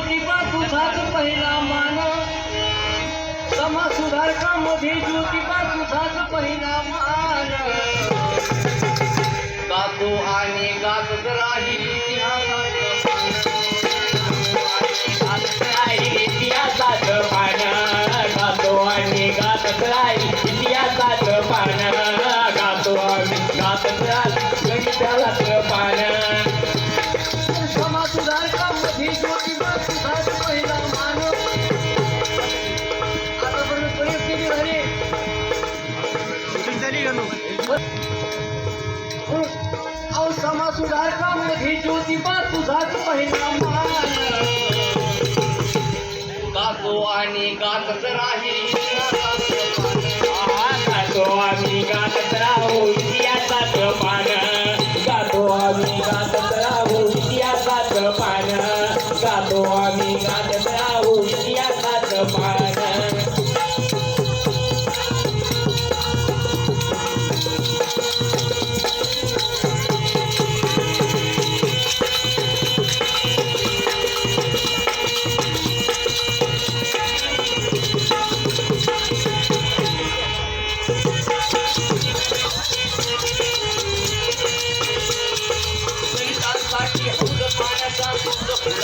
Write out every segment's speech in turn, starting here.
ज्योतिबा तुझाच पहिला मान. समाज सुधारकामध्ये ज्योतिबा तुझाच पहिला मान. गातो आणि गात राहील इतिहासाचं पान. गातो आणि गातच राहील इतिहासाचं पान गातो आणि गातच राहील समाज सुधारकामध्ये ज्योतिबा तुझाच पहिला मान गातो आणि गातच राहील?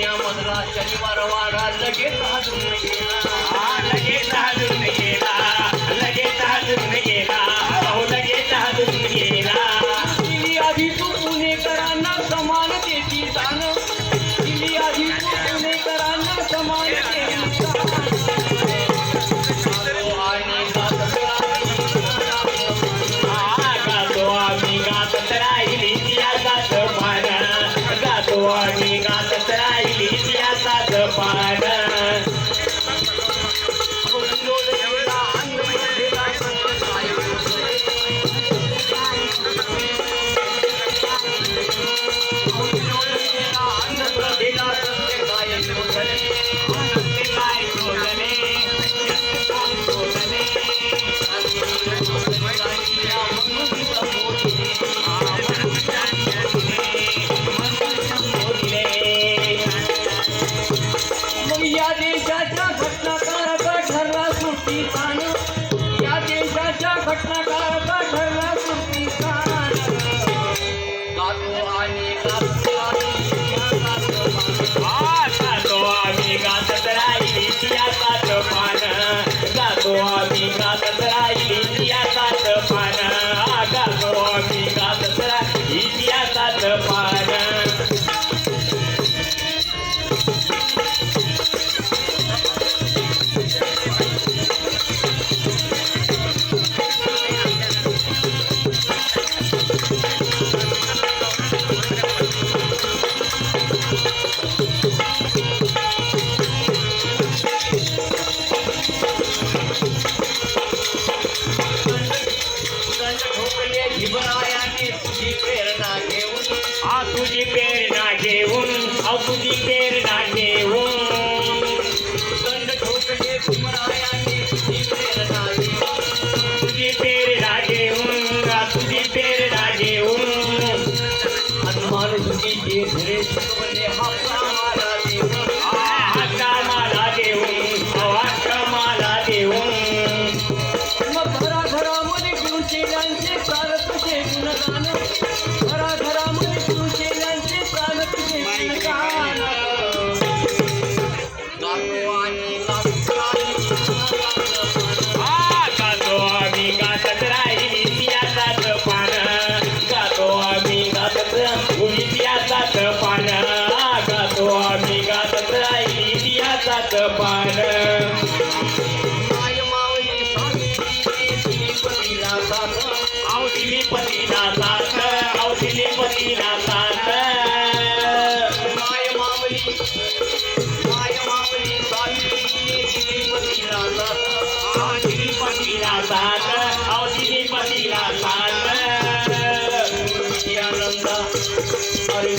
पुण्यामधला शनिवार वाडा लगेच हातून गेला. लगेच हातून गेला. लगेच हातून गेला. अहो लगेच हातून गेला. दिली आधी तू पुणेकरांना समानतेची दान আপনার घेऊन हा तुझी प्रेरणा घेऊन हा तुझी प्रेरणा घेऊन. दंड ठोकले भीमरायाने तुझी प्रेरणा तुझी प्रेरणा घेऊन हा तुझी प्रेरणा घेऊन. हनुमान तुझी जे धरे शिकवले हा देऊन. देऊन देऊन. मग गुणगान?